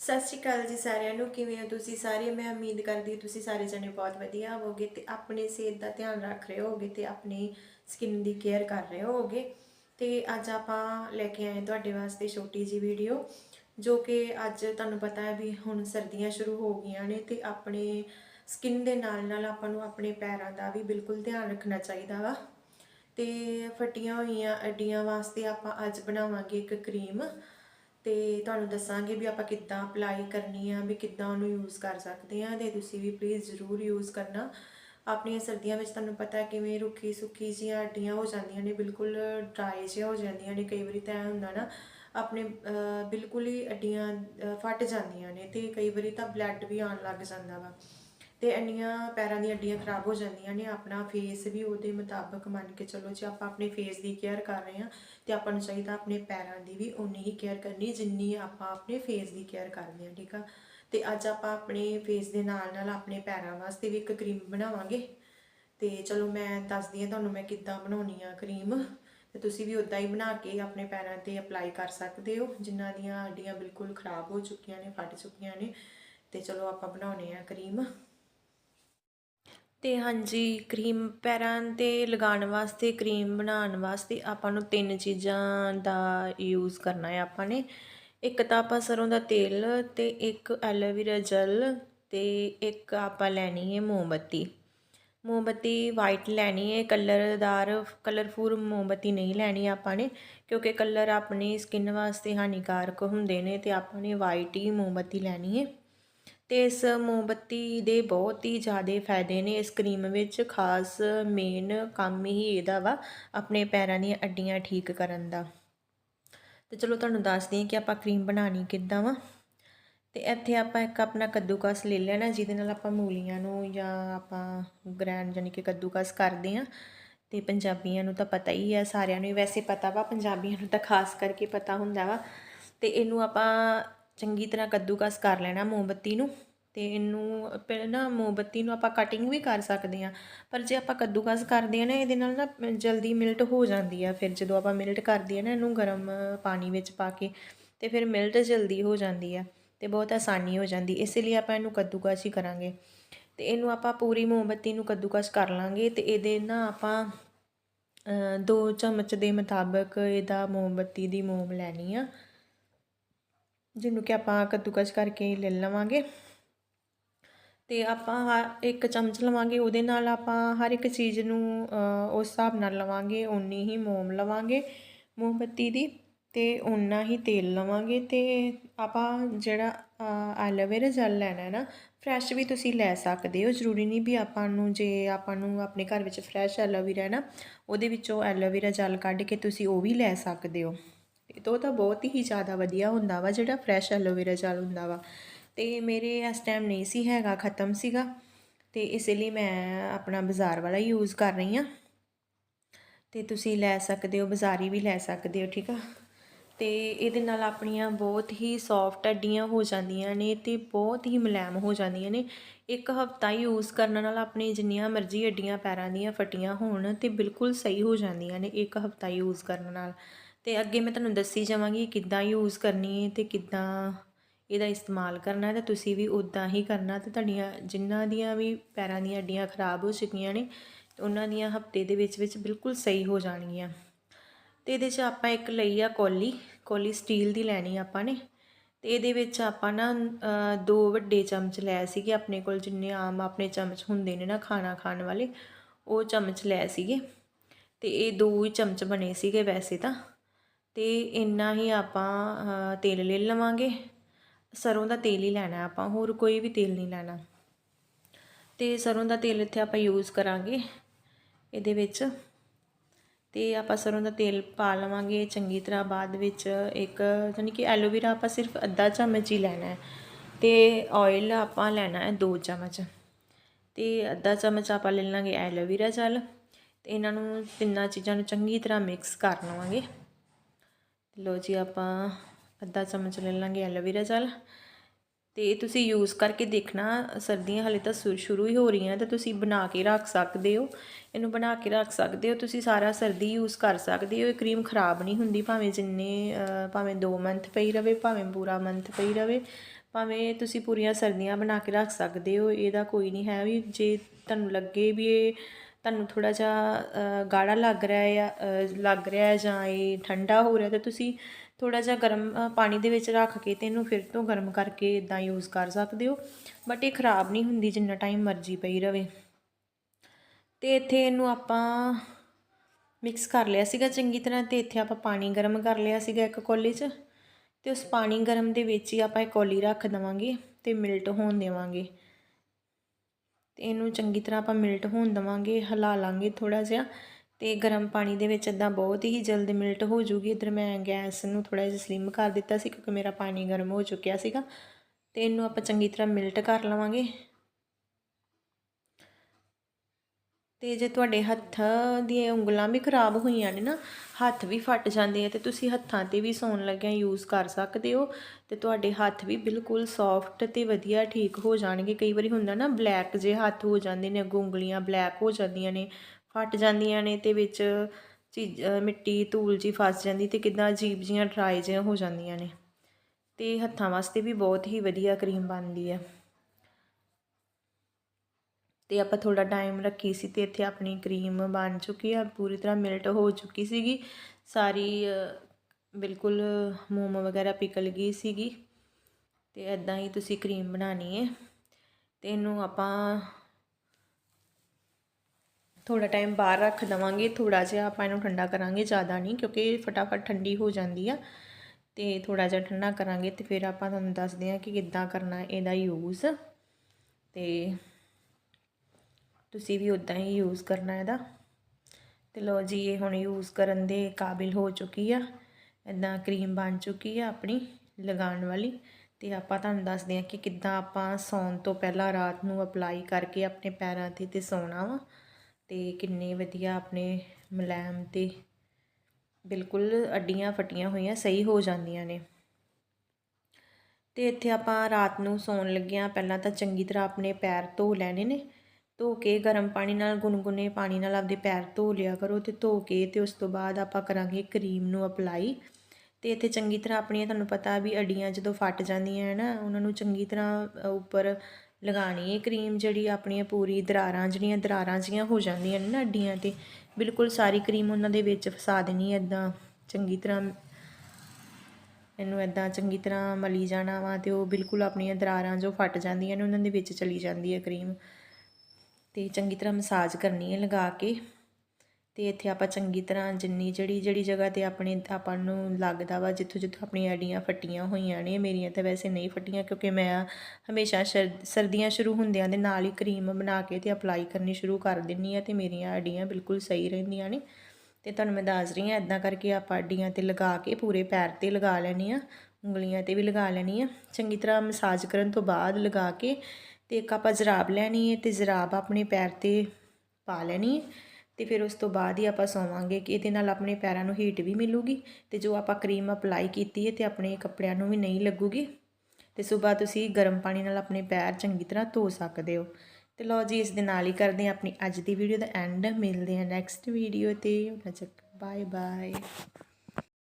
ਸਤਿ ਸ਼੍ਰੀ ਅਕਾਲ ਜੀ ਸਾਰਿਆਂ ਨੂੰ, ਕਿਵੇਂ ਹੋ ਤੁਸੀਂ ਸਾਰੇ? ਮੈਂ ਉਮੀਦ ਕਰਦੀ ਤੁਸੀਂ ਸਾਰੇ ਜਣੇ ਬਹੁਤ ਵਧੀਆ ਹੋਵੋਗੇ ਤੇ ਆਪਣੀ ਸਿਹਤ ਦਾ ਧਿਆਨ ਰੱਖ ਰਹੇ ਹੋਗੇ ਤੇ ਆਪਣੀ ਸਕਿਨ ਦੀ ਕੇਅਰ ਕਰ ਰਹੇ ਹੋਗੇ ਤੇ ਅੱਜ ਆਪਾਂ ਲੈ ਕੇ ਆਏ ਤੁਹਾਡੇ ਵਾਸਤੇ ਛੋਟੀ ਜੀ ਵੀਡੀਓ, ਜੋ ਕਿ ਅੱਜ ਤੁਹਾਨੂੰ ਪਤਾ ਹੈ ਵੀ ਹੁਣ ਸਰਦੀਆਂ ਸ਼ੁਰੂ ਹੋ ਗਈਆਂ ਨੇ ਤੇ ਆਪਣੇ ਸਕਿਨ ਦੇ ਨਾਲ ਨਾਲ ਆਪਾਂ ਨੂੰ ਆਪਣੇ ਪੈਰਾਂ ਦਾ ਵੀ ਬਿਲਕੁਲ ਧਿਆਨ ਰੱਖਣਾ ਚਾਹੀਦਾ ਵਾ। ਤੇ ਫਟੀਆਂ ਹੋਈਆਂ ਅੱਡੀਆਂ ਵਾਸਤੇ ਆਪਾਂ ਅੱਜ ਬਣਾਵਾਂਗੇ ਇੱਕ ਕਰੀਮ ਤੇ ਤੁਹਾਨੂੰ ਦੱਸਾਂਗੇ ਵੀ ਆਪਾਂ ਕਿੱਦਾਂ ਅਪਲਾਈ ਕਰਨੀ ਆ ਵੀ ਕਿੱਦਾਂ ਉਹਨੂੰ ਯੂਜ਼ ਕਰ ਸਕਦੇ ਆ ਤੇ ਤੁਸੀਂ ਵੀ ਪਲੀਜ਼ ਜ਼ਰੂਰ ਯੂਜ਼ ਕਰਨਾ। ਆਪਣੀਆਂ ਸਰਦੀਆਂ ਵਿੱਚ ਤੁਹਾਨੂੰ ਪਤਾ ਕਿਵੇਂ ਰੁੱਖੀ ਸੁੱਖੀ ਜਿਹੀਆਂ ਅੱਡੀਆਂ ਹੋ ਜਾਂਦੀਆਂ ਨੇ ਬਿਲਕੁਲ ਡਰਾਈ ਜਿਹੀਆਂ ਹੋ ਜਾਂਦੀਆਂ ਨੇ ਕਈ ਵਾਰੀ ਤਾਂ ਐਂ ਹੁੰਦਾ ਨਾ ਆਪਣੇ ਬਿਲਕੁਲ ਹੀ ਅੱਡੀਆਂ ਅਹ, ਫਟ ਜਾਂਦੀਆਂ ਨੇ ਤੇ ਕਈ ਵਾਰੀ ਤਾਂ ਬਲੱਡ ਵੀ ਆਉਣ ਲੱਗ ਜਾਂਦਾ ਵਾ। ਤੇ ਇੰਨੀਆਂ ਪੈਰਾਂ ਦੀਆਂ ਅੱਡੀਆਂ ਖਰਾਬ ਹੋ ਜਾਂਦੀਆਂ ਨੇ, ਆਪਣਾ ਫੇਸ ਵੀ ਉਹਦੇ ਮੁਤਾਬਕ ਮੰਨ ਕੇ ਚੱਲੋ, ਜੇ ਆਪਾਂ ਆਪਣੇ ਫੇਸ ਦੀ ਕੇਅਰ ਕਰ ਰਹੇ ਹਾਂ, ਤੇ ਆਪਾਂ ਨੂੰ ਚਾਹੀਦਾ ਆਪਣੇ ਪੈਰਾਂ ਦੀ ਵੀ ਉਨੀ ਹੀ ਕੇਅਰ ਕਰਨੀ, ਜਿੰਨੀ ਆਪਾਂ ਆਪਣੇ ਫੇਸ ਦੀ ਕੇਅਰ ਕਰਦੇ ਹਾਂ, ਠੀਕ ਆ? ਤੇ ਅੱਜ ਆਪਾਂ ਆਪਣੇ ਫੇਸ ਦੇ ਨਾਲ ਨਾਲ ਆਪਣੇ ਪੈਰਾਂ ਵਾਸਤੇ ਵੀ ਇੱਕ ਕਰੀਮ ਬਣਾਵਾਂਗੇ। ਤੇ ਚਲੋ ਮੈਂ ਦੱਸਦੀ ਹਾਂ ਤੁਹਾਨੂੰ ਮੈਂ ਕਿੱਦਾਂ ਬਣਾਉਣੀ ਆ ਕਰੀਮ ਤੇ ਤੁਸੀਂ ਵੀ ਉਦਾਂ ਹੀ ਬਣਾ ਕੇ ਆਪਣੇ ਪੈਰਾਂ ਤੇ ਅਪਲਾਈ ਕਰ ਸਕਦੇ ਹੋ ਜਿਨ੍ਹਾਂ ਦੀਆਂ ਅੱਡੀਆਂ ਬਿਲਕੁਲ ਖਰਾਬ ਹੋ ਚੁੱਕੀਆਂ ਨੇ, ਫਟ ਚੁੱਕੀਆਂ ਨੇ। ਤੇ ਚਲੋ ਆਪਾਂ ਬਣਾਉਣੇ ਆ ਕਰੀਮ ਤੇ ਹਾਂਜੀ, ਕਰੀਮ ਪੈਰਾਂ ਤੇ ਲਗਾਉਣ ਵਾਸਤੇ, ਕਰੀਮ ਬਣਾਉਣ ਵਾਸਤੇ ਆਪਾਂ ਨੂੰ ਤਿੰਨ ਚੀਜ਼ਾਂ ਦਾ ਯੂਜ਼ ਕਰਨਾ ਹੈ ਆਪਾਂ ਨੇ। ਇੱਕ ਤਾਂ ਆਪਾਂ ਸਰੋਂ ਦਾ ਤੇਲ ਅਤੇ ਇੱਕ ਐਲੋਵੇਰਾ ਜੈਲ ਅਤੇ ਇੱਕ ਆਪਾਂ ਲੈਣੀ ਹੈ ਮੋਮਬੱਤੀ। ਮੋਮਬੱਤੀ ਵਾਈਟ ਲੈਣੀ ਹੈ, ਕਲਰਦਾਰ ਕਲਰਫੁਲ ਮੋਮਬੱਤੀ ਨਹੀਂ ਲੈਣੀ ਆਪਾਂ ਨੇ, ਕਿਉਂਕਿ ਕਲਰ ਆਪਣੀ ਸਕਿਨ ਵਾਸਤੇ ਹਾਨੀਕਾਰਕ ਹੁੰਦੇ ਨੇ ਅਤੇ ਆਪਾਂ ਨੇ ਵਾਈਟ ਹੀ ਮੋਮਬੱਤੀ ਲੈਣੀ ਹੈ। ਤੇ ਇਸ ਮੋਮਬੱਤੀ ਦੇ ਬਹੁਤ ਹੀ ਜ਼ਿਆਦਾ ਫਾਇਦੇ ਨੇ। ਇਸ ਕਰੀਮ ਵਿੱਚ ਖਾਸ ਮੇਨ ਕੰਮ ਹੀ ਇਹਦਾ ਵਾ, ਆਪਣੇ ਪੈਰਾਂ ਦੀਆਂ ਅੱਡੀਆਂ ਠੀਕ ਕਰਨ ਦਾ। ਤੇ ਚਲੋ ਤੁਹਾਨੂੰ ਦੱਸਦੀ ਹਾਂ ਕਿ ਆਪਾਂ ਕਰੀਮ ਬਣਾਣੀ ਕਿੱਦਾਂ ਵਾ। ਤੇ ਇੱਥੇ ਆਪਾਂ ਇੱਕ ਆਪਣਾ ਕੱਦੂਕਸ ਲੈ ਲੈਣਾ, ਜਿਹਦੇ ਨਾਲ ਆਪਾਂ ਮੂਲੀਆਂ ਨੂੰ ਜਾਂ ਆਪਾਂ ਗ੍ਰੈਂਡ ਯਾਨੀ ਕਿ ਕੱਦੂਕਸ ਕਰਦੇ ਆ ਤੇ ਪੰਜਾਬੀਆਂ ਨੂੰ ਤਾਂ ਪਤਾ ਹੀ ਆ ਸਾਰਿਆਂ ਨੂੰ ਵੈਸੇ ਪਤਾ ਵਾ, ਪੰਜਾਬੀਆਂ ਨੂੰ ਤਾਂ ਖਾਸ ਕਰਕੇ ਪਤਾ ਹੁੰਦਾ ਵਾ। ਤੇ ਇਹਨੂੰ ਆਪਾਂ ਚੰਗੀ ਤਰ੍ਹਾਂ ਕੱਦੂਕਸ ਕਰ ਲੈਣਾ ਮੋਮਬੱਤੀ ਨੂੰ। ਤੇ ਇਹਨੂੰ, ਪਹਿਲਾਂ ਨਾ ਮੋਮਬੱਤੀ ਨੂੰ ਆਪਾਂ ਕਟਿੰਗ ਵੀ ਕਰ ਸਕਦੇ ਆ ਪਰ ਜੇ ਆਪਾਂ ਕੱਦੂਕਸ ਕਰਦੇ ਆ ਨਾ, ਇਹਦੇ ਨਾਲ ਨਾ ਜਲਦੀ ਮਿਲਟ ਹੋ ਜਾਂਦੀ ਆ, ਫਿਰ ਜਦੋਂ ਆਪਾਂ ਮਿਲਟ ਕਰਦੀ ਆ ਨਾ, ਇਹਨੂੰ ਗਰਮ ਪਾਣੀ ਵਿੱਚ ਪਾ ਕੇ ਤੇ ਫਿਰ ਮਿਲਟ ਜਲਦੀ ਹੋ ਜਾਂਦੀ ਆ ਤੇ ਬਹੁਤ ਆਸਾਨੀ ਹੋ ਜਾਂਦੀ, ਇਸ ਲਈ ਆਪਾਂ ਇਹਨੂੰ ਕੱਦੂਕਸ ਹੀ ਕਰਾਂਗੇ। ਤੇ ਇਹਨੂੰ ਆਪਾਂ ਪੂਰੀ ਮੋਮਬੱਤੀ ਨੂੰ ਕੱਦੂਕਸ ਕਰ ਲਾਂਗੇ ਤੇ ਇਹਦੇ ਨਾ ਆਪਾਂ ਦੋ ਚਮਚ ਦੇ ਮੁਤਾਬਕ ਇਹਦਾ ਮੋਮਬੱਤੀ ਦੀ ਮੋਮ ਲੈਣੀ ਆ, ਜਿਹਨੂੰ ਕਿ ਆਪਾਂ ਕੱਦੂਕਸ ਕਰਕੇ ਲੈ ਲਵਾਂਗੇ। ਅਤੇ ਆਪਾਂ ਹ- ਇੱਕ ਚਮਚ ਲਵਾਂਗੇ, ਉਹਦੇ ਨਾਲ ਆਪਾਂ ਹਰ ਇੱਕ ਚੀਜ਼ ਨੂੰ ਉਸ ਹਿਸਾਬ ਨਾਲ ਲਵਾਂਗੇ ਉਨੀ ਹੀ ਮੋਮ ਲਵਾਂਗੇ, ਮੋਮਬੱਤੀ ਦੀ ਅਤੇ ਉਨਾ ਹੀ ਤੇਲ ਲਵਾਂਗੇ ਅਤੇ ਆਪਾਂ ਜਿਹੜਾ ਐਲੋਵੇਰਾ ਜੈਲ ਲੈਣਾ ਹੈ ਨਾ, ਫਰੈਸ਼ ਵੀ ਤੁਸੀਂ ਲੈ ਸਕਦੇ ਹੋ, ਜ਼ਰੂਰੀ ਨਹੀਂ ਵੀ ਆਪਾਂ ਨੂੰ ਜੇ ਆਪਾਂ ਨੂੰ ਆਪਣੇ ਘਰ ਵਿੱਚ ਫਰੈਸ਼ ਐਲੋਵੇਰਾ ਹੈ ਨਾ, ਉਹਦੇ ਵਿੱਚੋਂ ਐਲੋਵੇਰਾ ਜੈਲ ਕੱਢ ਕੇ ਤੁਸੀਂ ਉਹ ਵੀ ਲੈ ਸਕਦੇ ਹੋ। ਤੇ ਉਹ ਤਾਂ ਬਹੁਤ ਹੀ ਜ਼ਿਆਦਾ ਵਧੀਆ ਹੁੰਦਾ ਵਾ, ਜਿਹੜਾ ਫਰੈਸ਼ ਐਲੋਵੇਰਾ ਜੈਲ ਹੁੰਦਾ ਵਾ। ਤੇ ਮੇਰੇ ਇਸ ਟਾਈਮ ਨਹੀਂ ਸੀ ਹੈਗਾ, ਖਤਮ ਸੀਗਾ। ਤੇ ਇਸ ਲਈ ਮੈਂ ਆਪਣਾ ਬਾਜ਼ਾਰ ਵਾਲਾ ਯੂਜ਼ ਕਰ ਰਹੀ ਹਾਂ। ਤੇ ਤੁਸੀਂ ਲੈ ਸਕਦੇ ਹੋ, ਬਾਜ਼ਾਰੀ ਵੀ ਲੈ ਸਕਦੇ ਹੋ, ਠੀਕ ਆ? ਤੇ ਇਹਦੇ ਨਾਲ ਆਪਣੀਆਂ ਬਹੁਤ ਹੀ ਸੌਫਟ ਅੱਡੀਆਂ ਹੋ ਜਾਂਦੀਆਂ ਨੇ ਤੇ ਬਹੁਤ ਹੀ ਮੁਲਾਇਮ ਹੋ ਜਾਂਦੀਆਂ ਨੇ। ਇੱਕ ਹਫਤਾ ਯੂਜ਼ ਕਰਨ ਨਾਲ ਆਪਣੀ ਜਿੰਨੀਆਂ ਮਰਜ਼ੀ ਅੱਡੀਆਂ ਪੈਰਾਂ ਦੀਆਂ ਫਟੀਆਂ ਹੋਣ ਤੇ ਬਿਲਕੁਲ ਸਹੀ ਹੋ ਜਾਂਦੀਆਂ ਨੇ ਇੱਕ ਹਫਤਾ ਯੂਜ਼ ਕਰਨ ਨਾਲ। ਤੇ ਅੱਗੇ ਮੈਂ ਤੁਹਾਨੂੰ ਦੱਸੀ ਜਾਵਾਂਗੀ ਕਿੱਦਾਂ ਯੂਜ਼ ਕਰਨੀ ਹੈ ਤੇ ਕਿੱਦਾਂ ਇਹਦਾ ਇਸਤੇਮਾਲ ਕਰਨਾ, ਤੇ ਤੁਸੀਂ ਵੀ ਉਦਾਂ ਹੀ ਕਰਨਾ। ਤੇ ਤੁਹਾਡੀਆਂ ਜਿਨ੍ਹਾਂ ਦੀਆਂ ਵੀ ਪੈਰਾਂ ਦੀਆਂ ਅੱਡੀਆਂ ਖਰਾਬ ਹੋ ਚੁੱਕੀਆਂ ਨੇ ਉਹਨਾਂ ਦੀਆਂ ਹਫ਼ਤੇ ਦੇ ਵਿੱਚ ਵਿੱਚ ਬਿਲਕੁਲ ਸਹੀ ਹੋ ਜਾਣਗੀਆਂ। ਤੇ ਇਹਦੇ 'ਚ ਆਪਾਂ ਇੱਕ ਲਈ ਆ ਕੋਲੀ ਕੋਲੀ ਸਟੀਲ ਦੀ ਲੈਣੀ ਆਪਾਂ ਨੇ। ਤੇ ਇਹਦੇ ਵਿੱਚ ਆਪਾਂ ਨਾ ਦੋ ਵੱਡੇ ਚਮਚ ਲੈ ਸੀਗੇ ਆਪਣੇ ਕੋਲ, ਜਿੰਨੇ ਆਮ ਆਪਣੇ ਚਮਚ ਹੁੰਦੇ ਨੇ ਨਾ ਖਾਣਾ ਖਾਣ ਵਾਲੇ, ਉਹ ਚਮਚ ਲੈ ਸੀਗੇ। ਤੇ ਇਹ ਦੋ ਹੀ ਚਮਚ ਬਣੇ ਸੀਗੇ ਵੈਸੇ ਤਾਂ। ਤੇ ਇੰਨਾ ਹੀ ਆਪਾਂ ਤੇਲ ਲੈ ਲਵਾਂਗੇ। ਸਰੋਂ ਦਾ ਤੇਲ ਹੀ ਲੈਣਾ ਆਪਾਂ, ਹੋਰ ਕੋਈ ਵੀ ਤੇਲ ਨਹੀਂ ਲੈਣਾ। ਤੇ ਸਰੋਂ ਦਾ ਤੇਲ ਇੱਥੇ ਆਪਾਂ ਯੂਜ਼ ਕਰਾਂਗੇ ਇਹਦੇ ਵਿੱਚ। ਤੇ ਆਪਾਂ ਸਰੋਂ ਦਾ ਤੇਲ ਪਾ ਲਵਾਂਗੇ, ਚੰਗੀ ਤਰ੍ਹਾਂ ਬਾਅਦ ਵਿੱਚ ਇੱਕ ਯਾਨੀ ਕਿ ਐਲੋਵੇਰਾ ਆਪਾਂ ਸਿਰਫ ਅੱਧਾ ਚਮਚ ਹੀ ਲੈਣਾ ਹੈ। ਤੇ ਆਇਲ ਆਪਾਂ ਲੈਣਾ ਹੈ 2 ਚਮਚ। ਤੇ ਅੱਧਾ ਚਮਚ ਆਪਾਂ ਲੈ ਲਾਂਗੇ ਐਲੋਵੇਰਾ ਜੈਲ ਤੇ ਇਹਨਾਂ ਨੂੰ ਤਿੰਨਾਂ ਚੀਜ਼ਾਂ ਨੂੰ ਚੰਗੀ ਤਰ੍ਹਾਂ ਮਿਕਸ ਕਰ ਲਵਾਂਗੇ। ਲੋ ਜੀ ਆਪਾਂ ਅੱਧਾ ਚਮਚ ਲੈ ਲਾਂਗੇ ਐਲੋਵੇਰਾ ਜਲ। ਤੇ ਤੁਸੀਂ ਯੂਜ਼ ਕਰਕੇ ਦੇਖਣਾ, ਸਰਦੀਆਂ ਹਲੇ ਤਾਂ ਸ਼ੁ- ਸ਼ੁਰੂ ਹੀ ਹੋ ਰਹੀਆਂ, ਤਾਂ ਤੁਸੀਂ ਬਣਾ ਕੇ ਰੱਖ ਸਕਦੇ ਹੋ। ਇਹਨੂੰ ਬਣਾ ਕੇ ਰੱਖ ਸਕਦੇ ਹੋ, ਤੁਸੀਂ ਸਾਰਾ ਸਰਦੀ ਯੂਜ਼ ਕਰ ਸਕਦੇ ਹੋ। ਇਹ ਕਰੀਮ ਖਰਾਬ ਨਹੀਂ ਹੁੰਦੀ, ਭਾਵੇਂ ਜਿੰਨੇ ਭਾਵੇਂ 2 ਮੰਥ ਪਈ ਰਵੇ, ਭਾਵੇਂ ਪੂਰਾ ਮੰਥ ਪਈ ਰਵੇ। ਭਾਵੇਂ ਤੁਸੀਂ ਪੂਰੀਆਂ ਸਰਦੀਆਂ ਬਣਾ ਕੇ ਰੱਖ ਸਕਦੇ ਹੋ, ਇਹਦਾ ਕੋਈ ਨਹੀਂ ਹੈ ਵੀ ਜੇ ਤੁਹਾਨੂੰ ਲੱਗੇ ਵੀ ਇਹ ਤੁਹਾਨੂੰ ਥੋੜਾ ਜਿਹਾ ਗਾੜਾ ਲੱਗ ਰਿਹਾ ਹੈ ਜਾਂ ਲੱਗ ਰਿਹਾ ਹੈ ਜਾਂ ਇਹ ਠੰਡਾ ਹੋ ਰਿਹਾ, ਤਾਂ ਤੁਸੀਂ ਥੋੜਾ ਜਿਹਾ ਗਰਮ ਪਾਣੀ ਦੇ ਵਿੱਚ ਰੱਖ ਕੇ ਤੇ ਇਹਨੂੰ ਫਿਰ ਤੋਂ ਗਰਮ ਕਰਕੇ ਇਦਾਂ ਯੂਜ਼ ਕਰ ਸਕਦੇ ਹੋ। ਬਟ ਇਹ ਖਰਾਬ ਨਹੀਂ ਹੁੰਦੀ ਜਿੰਨਾ ਟਾਈਮ ਮਰਜ਼ੀ ਪਈ ਰਵੇ। ਤੇ ਇੱਥੇ ਇਹਨੂੰ ਆਪਾਂ ਮਿਕਸ ਕਰ ਲਿਆ ਸੀਗਾ ਚੰਗੀ ਤਰ੍ਹਾਂ ਤੇ ਇੱਥੇ ਆਪਾਂ ਪਾਣੀ ਗਰਮ ਕਰ ਲਿਆ ਸੀਗਾ ਇੱਕ ਕੌਲੀ 'ਚ। ਤੇ ਉਸ ਪਾਣੀ ਗਰਮ ਦੇ ਵਿੱਚ ਹੀ ਆਪਾਂ ਇਹ ਕੌਲੀ ਰੱਖ ਦੇਵਾਂਗੇ ਤੇ ਮਿਲਟ ਹੋਣ ਦੇਵਾਂਗੇ। ਤੇ ਇਹਨੂੰ ਚੰਗੀ ਤਰ੍ਹਾਂ ਆਪਾਂ ਮਿਲਟ ਹੋਣ ਦੇਵਾਂਗੇ, ਹਿਲਾ ਲਾਂਗੇ ਥੋੜਾ ਜਿਹਾ ਤੇ ਗਰਮ ਪਾਣੀ ਦੇ ਵਿੱਚ ਇਦਾਂ ਬਹੁਤ ਹੀ ਜਲਦੀ ਮਿਲਟ ਹੋ ਜੂਗੀ। ਇਧਰ ਮੈਂ ਗੈਸ ਨੂੰ ਥੋੜਾ ਜਿਹਾ ਸਲਿਮ ਕਰ ਦਿੱਤਾ ਸੀ ਕਿਉਂਕਿ ਮੇਰਾ ਪਾਣੀ ਗਰਮ ਹੋ ਚੁੱਕਿਆ ਸੀਗਾ ਤੇ ਇਹਨੂੰ ਆਪਾਂ ਚੰਗੀ ਤਰ੍ਹਾਂ ਮਿਲਟ ਕਰ ਲਵਾਂਗੇ। ਅਤੇ ਜੇ ਤੁਹਾਡੇ ਹੱਥ ਦੀਆਂ ਉਂਗਲਾਂ ਵੀ ਖਰਾਬ ਹੋਈਆਂ ਨੇ ਨਾ, ਹੱਥ ਵੀ ਫਟ ਜਾਂਦੇ ਆ ਅਤੇ ਤੁਸੀਂ ਹੱਥਾਂ ਤੇ ਵੀ ਸੌਣ ਲੱਗਿਆ ਯੂਜ਼ ਕਰ ਸਕਦੇ ਹੋ ਅਤੇ ਤੁਹਾਡੇ ਹੱਥ ਵੀ ਬਿਲਕੁਲ ਸੌਫਟ ਅਤੇ ਵਧੀਆ ਠੀਕ ਹੋ ਜਾਣਗੇ। ਕਈ ਵਾਰੀ ਹੁੰਦਾ ਨਾ ਬਲੈਕ ਜੇ ਹੱਥ ਹੋ ਜਾਂਦੇ ਨੇ, ਅੱਗੋਂ ਉਂਗਲੀਆਂ ਬਲੈਕ ਹੋ ਜਾਂਦੀਆਂ ਨੇ, ਫਟ ਜਾਂਦੀਆਂ ਨੇ ਅਤੇ ਵਿੱਚ ਚੀਜ਼ ਮਿੱਟੀ ਧੂਲ ਜੀ ਫਸ ਜਾਂਦੀ ਅਤੇ ਕਿੱਦਾਂ ਅਜੀਬ ਜੀਆਂ ਡਰਾਈ ਜਿਹੀਆਂ ਹੋ ਜਾਂਦੀਆਂ ਨੇ। ਅਤੇ ਹੱਥਾਂ ਵਾਸਤੇ ਵੀ ਬਹੁਤ ਹੀ ਵਧੀਆ ਕਰੀਮ ਬਣਦੀ ਹੈ ਤੇ ਆਪਾਂ ਥੋੜਾ ਟਾਈਮ ਰੱਖੀ ਸੀ ਤੇ ਇੱਥੇ ਆਪਣੀ ਕਰੀਮ ਬਣ ਚੁੱਕੀ ਆ, ਪੂਰੀ ਤਰ੍ਹਾਂ ਮਿਲਟ ਹੋ ਚੁੱਕੀ ਸੀਗੀ। ਸਾਰੀ ਬਿਲਕੁਲ ਮੋਮ ਵਗੈਰਾ ਪਿਕਲ ਗਈ ਸੀਗੀ। ਤੇ ਐਦਾਂ ਹੀ ਤੁਸੀਂ ਕਰੀਮ ਬਣਾਣੀ ਹੈ ਤੇ ਇਹਨੂੰ ਆਪਾਂ ਥੋੜਾ ਟਾਈਮ ਬਾਹਰ ਰੱਖ ਦਵਾਂਗੇ। ਥੋੜਾ ਜਿਹਾ ਆਪਾਂ ਇਹਨੂੰ ਠੰਡਾ ਕਰਾਂਗੇ, ਜ਼ਿਆਦਾ ਨਹੀਂ, ਕਿਉਂਕਿ ਇਹ ਫਟਾਫਟ ਠੰਡੀ ਹੋ ਜਾਂਦੀ ਆ। ਤੇ ਥੋੜਾ ਜਿਹਾ ਠੰਡਾ ਕਰਾਂਗੇ ਤੇ ਫਿਰ ਆਪਾਂ ਤੁਹਾਨੂੰ ਦੱਸਦੇ ਹਾਂ ਕਿ ਕਿੱਦਾਂ ਕਰਨਾ ਇਹਦਾ ਯੂਜ਼ ਤੇ ਤੁਸੀਂ ਵੀ ਉਦਾਂ ਹੀ ਯੂਜ਼ ਕਰਨਾ ਇਹਦਾ। ਤੇ ਲੋ ਜੀ, ਇਹ ਹੁਣ ਯੂਜ਼ ਕਰਨ ਦੇ ਕਾਬਿਲ ਹੋ ਚੁੱਕੀ ਆ। ਇਦਾਂ ਕਰੀਮ ਬਣ ਚੁੱਕੀ ਆ ਆਪਣੀ ਲਗਾਉਣ ਵਾਲੀ। ਤੇ ਆਪਾਂ ਤੁਹਾਨੂੰ ਦੱਸਦੇ ਹਾਂ ਕਿ ਕਿੱਦਾਂ ਆਪਾਂ ਸੌਣ ਤੋਂ ਪਹਿਲਾਂ ਰਾਤ ਨੂੰ ਅਪਲਾਈ ਕਰਕੇ ਆਪਣੇ ਪੈਰਾਂ ਤੇ ਤੇ ਸੌਣਾ ਵਾ। ਤੇ ਕਿੰਨੇ ਵਧੀਆ ਆਪਣੇ ਮੁਲਾਇਮ ਤੇ ਬਿਲਕੁਲ ਅੱਡੀਆਂ ਫਟੀਆਂ ਹੋਈਆਂ, ਸਹੀ ਹੋ ਜਾਂਦੀਆਂ ਨੇ। ਤੇ ਇੱਥੇ ਆਪਾਂ ਰਾਤ ਨੂੰ ਸੌਣ ਲੱਗਿਆਂ ਪਹਿਲਾਂ ਤਾਂ ਚੰਗੀ ਤਰ੍ਹਾਂ ਆਪਣੇ ਪੈਰ ਧੋ ਲੈਣੇ ਨੇ। ਧੋ ਕੇ ਗਰਮ ਪਾਣੀ ਨਾਲ ਗੁਨਗੁਨੇ ਪਾਣੀ ਨਾਲ ਆਪਦੇ ਪੈਰ ਧੋ ਲਿਆ ਕਰੋ ਤੇ ਧੋ ਕੇ ਤੇ ਉਸ ਤੋਂ ਬਾਅਦ ਆਪਾਂ ਕਰਾਂਗੇ ਕਰੀਮ ਨੂੰ ਅਪਲਾਈ। ਤੇ ਇੱਥੇ ਚੰਗੀ ਤਰ੍ਹਾਂ ਆਪਣੀਆਂ, ਤੁਹਾਨੂੰ ਪਤਾ ਵੀ ਅੱਡੀਆਂ ਜਦੋਂ ਫਟ ਜਾਂਦੀਆਂ ਹੈ ਨਾ, ਉਹਨਾਂ ਨੂੰ ਚੰਗੀ ਤਰ੍ਹਾਂ ਉੱਪਰ ਲਗਾਣੀ ਹੈ ਕਰੀਮ ਜਿਹੜੀ ਆਪਣੀਆਂ ਪੂਰੀ ਦਰਾਰਾਂ ਜਿਹੜੀਆਂ, ਦਰਾਰਾਂ ਜੀਆਂ ਹੋ ਜਾਂਦੀਆਂ ਨੇ ਨਾ ਅੱਡੀਆਂ ਤੇ, ਬਿਲਕੁਲ ਸਾਰੀ ਕਰੀਮ ਉਹਨਾਂ ਦੇ ਵਿੱਚ ਫਸਾ ਦੇਣੀ ਹੈ ਚੰਗੀ ਤਰ੍ਹਾਂ। ਇਹਨੂੰ ਇਦਾਂ ਚੰਗੀ ਤਰ੍ਹਾਂ ਮਲੀ ਜਾਣਾ ਵਾ ਤੇ ਉਹ ਬਿਲਕੁਲ ਆਪਣੀਆਂ ਦਰਾਰਾਂ ਜੋ ਫਟ ਜਾਂਦੀਆਂ ਨੇ, ਉਹਨਾਂ ਦੇ ਵਿੱਚ ਚਲੀ ਜਾਂਦੀ ਹੈ ਕਰੀਮ। ਤੇ ਚੰਗੀ ਤਰ੍ਹਾਂ ਮਸਾਜ ਕਰਨੀ ਹੈ ਲਗਾ ਕੇ। ਤੇ ਇੱਥੇ ਆਪਾਂ ਚੰਗੀ ਤਰ੍ਹਾਂ ਜਿੰਨੀ ਜਿਹੜੀ ਜਿਹੜੀ ਜਗ੍ਹਾ ਤੇ ਆਪਣੇ, ਆਪਾਂ ਨੂੰ ਲੱਗਦਾ ਵਾ, ਜਿੱਥੋਂ ਜਿੱਥੋਂ ਆਪਣੀਆਂ ਅੱਡੀਆਂ ਫੱਟੀਆਂ ਹੋਈਆਂ ਨੇ, ਮੇਰੀਆਂ ਤਾਂ ਵੈਸੇ ਨਹੀਂ ਫੱਟੀਆਂ, ਕਿਉਂਕਿ ਮੈਂ ਹਮੇਸ਼ਾ ਸ਼ਰ- ਸਰਦੀਆਂ ਸ਼ੁਰੂ ਹੁੰਦਿਆਂ ਦੇ ਨਾਲ ਹੀ ਕਰੀਮ ਬਣਾ ਕੇ ਤੇ ਅਪਲਾਈ ਕਰਨੀ ਸ਼ੁਰੂ ਕਰ ਦਿੰਨੀ ਆ ਤੇ ਮੇਰੀਆਂ ਅੱਡੀਆਂ ਬਿਲਕੁਲ ਸਹੀ ਰਹਿੰਦੀਆਂ ਨੇ। ਤੇ ਤੁਹਾਨੂੰ ਮੈਂ ਦੱਸ ਰਹੀ ਹਾਂ ਇਦਾਂ ਕਰਕੇ ਆਪਾਂ ਅੱਡੀਆਂ ਤੇ ਲਗਾ ਕੇ ਪੂਰੇ ਪੈਰ ਤੇ ਲਗਾ ਲੈਣੀ ਆ ਉਂਗਲੀਆਂ ਤੇ ਵੀ ਲਗਾ ਲੈਣੀ ਆ ਚੰਗੀ ਤਰ੍ਹਾਂ ਮਸਾਜ ਕਰਨ ਤੋਂ ਬਾਅਦ ਲਗਾ ਕੇ ਅਤੇ ਇੱਕ ਆਪਾਂ ਜਰਾਬ ਲੈਣੀ ਹੈ ਅਤੇ ਜਰਾਬ ਆਪਣੇ ਪੈਰ ਤੇ ਪਾ ਲੈਣੀ ਹੈ ਤੇ ਫਿਰ ਉਸ ਤੋਂ ਬਾਅਦ ਹੀ ਆਪਾਂ ਸੌਵਾਂਗੇ ਕਿ ਇਹਦੇ ਨਾਲ ਆਪਣੇ ਪੈਰਾਂ ਨੂੰ ਹੀਟ ਵੀ ਮਿਲੂਗੀ ਤੇ ਜੋ ਆਪਾਂ ਕਰੀਮ ਅਪਲਾਈ ਕੀਤੀ ਹੈ ਤੇ ਆਪਣੇ ਕੱਪੜਿਆਂ ਨੂੰ ਵੀ ਨਹੀਂ ਲੱਗੂਗੀ ਤੇ ਸਵੇਰ ਤੁਸੀਂ ਗਰਮ ਪਾਣੀ ਨਾਲ ਆਪਣੇ ਪੈਰ ਚੰਗੀ ਤਰ੍ਹਾਂ ਧੋ ਸਕਦੇ ਹੋ। ਤੇ ਲਓ ਜੀ, ਇਸ ਦੇ ਨਾਲ ਹੀ ਕਰਦੇ ਹਾਂ ਆਪਣੀ ਅੱਜ ਦੀ ਵੀਡੀਓ ਦਾ ਐਂਡ ਮਿਲਦੇ ਹਾਂ ਨੈਕਸਟ ਵੀਡੀਓ ਤੇ। Bye bye